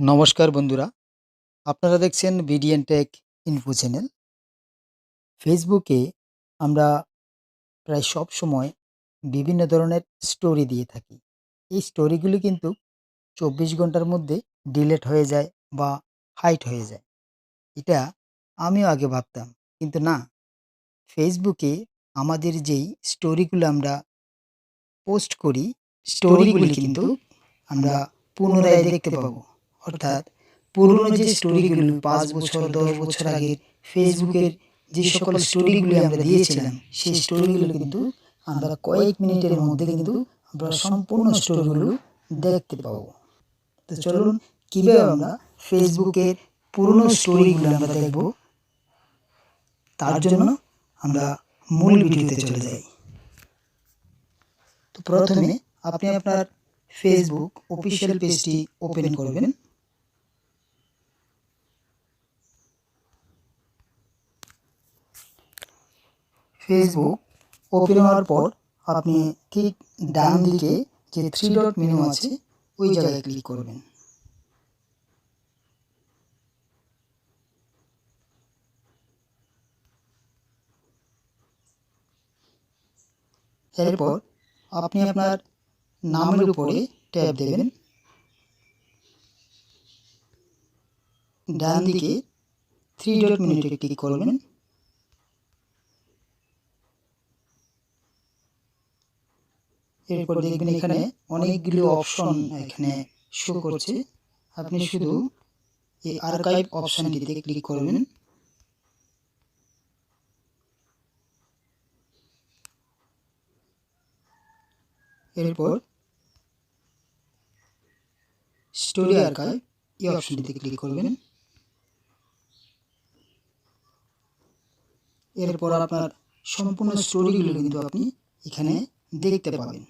নমস্কার বন্ধুরা। আপনারা দেখছেন বিডিএন টেক ইনফো চ্যানেল। ফেসবুকে আমরা প্রায় সব সময় বিভিন্ন ধরনের স্টোরি দিয়ে থাকি। এই স্টোরিগুলি কিন্তু চব্বিশ ঘণ্টার মধ্যে ডিলেট হয়ে যায় বা হাইট হয়ে যায়। এটা আমিও আগে ভাবতাম কিন্তু না। ফেসবুকে আমাদের যেই স্টোরিগুলো আমরা পোস্ট করি স্টোরিগুলি কিন্তু আমরা পুনরায় দেখতে পাবো। অর্থাৎ পুরনো যে স্টোরিগুলো পাঁচ বছর, দশ বছর আগের ফেসবুকের যে সকল স্টোরিগুলি আমরা দিয়েছিলাম, সেই স্টোরিগুলো কিন্তু আমরা কয়েক মিনিটের মধ্যে কিন্তু আমরা সম্পূর্ণ স্টোরিগুলো দেখতে পাবো। তো চলুন, কীভাবে আমরা ফেসবুকের পুরনো স্টোরিগুলো আমরা দেখব? তার জন্য আমরা মূল ভিডিওতে চলে যাই। তো প্রথমে আপনি আপনার ফেসবুক অফিসিয়াল পেজটি ওপেন করবেন। ফেসবুক ওপেন হওয়ার পর আপনি ঠিক ডান দিকে যে থ্রি ডট মেনু আছে, ওই জায়গায় ক্লিক করবেন। এরপর আপনি আপনার নামের উপরে ট্যাপ দেবেন। ডান দিকে থ্রি ডট মেনুতে ক্লিক করবেন। এরপর দেখবেন এখানে অনেকগুলো অপশন এখানে শো করছে। আপনি শুধু এই আর্কাইভ অপশানটিতে ক্লিক করবেন এরপর স্টোরি আর্কাইভ এই অপশনটিতে ক্লিক করবেন। এরপর আপনার সম্পূর্ণ স্টোরিগুলো কিন্তু আপনি এখানে দেখতে পাবেন।